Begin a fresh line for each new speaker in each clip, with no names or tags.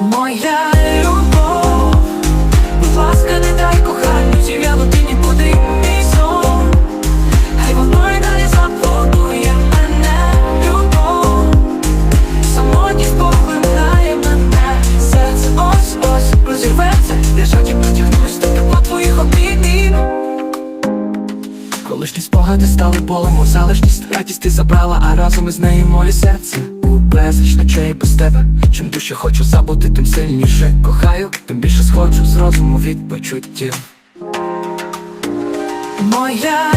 Моя любов, будь ласка, не дай коханню зів'яло ти нікуди мій сон Хай воно й далі заплодує мене. Любов. Самотність поглинає мене. Серце ось ось розірветься. Я жадібно тягнусь до тепла твоїх обіймів. Колишні спогади стали болем у залежність. Радість ти забрала, а разом із нею моє серце безліч ночей без тебе. Чим дужче хочу забути, тим сильніше кохаю. Тим більше сходжу з розуму від почуттів Моя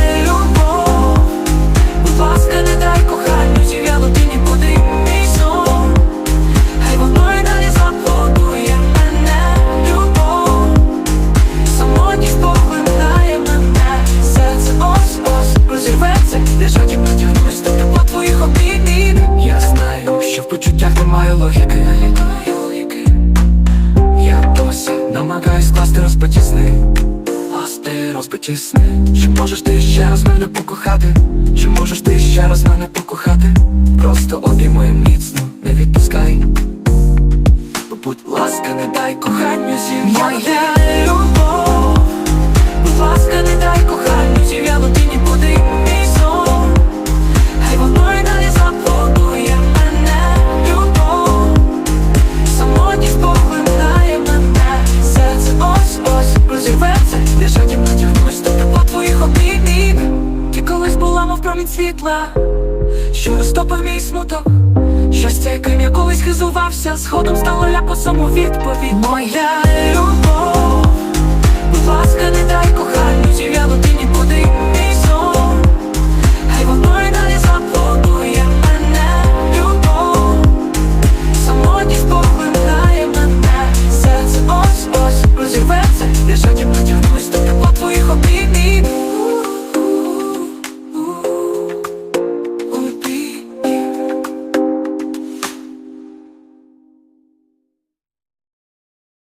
розбиті сни ласти розбиті сни Чи можеш ти ще раз мене покохати? Чи можеш ти ще раз мене покохати? Просто обіймай міцно, не відпускай Будь ласка, не дай коханню зі Моя розірветься і тягнусь до тепла твоїх обіймів Ти колись була, мов промінь світла Що розтопив мій смуток. Щастя, яким я колись хизувався Згодом стало ляпосом у відповідь. Моя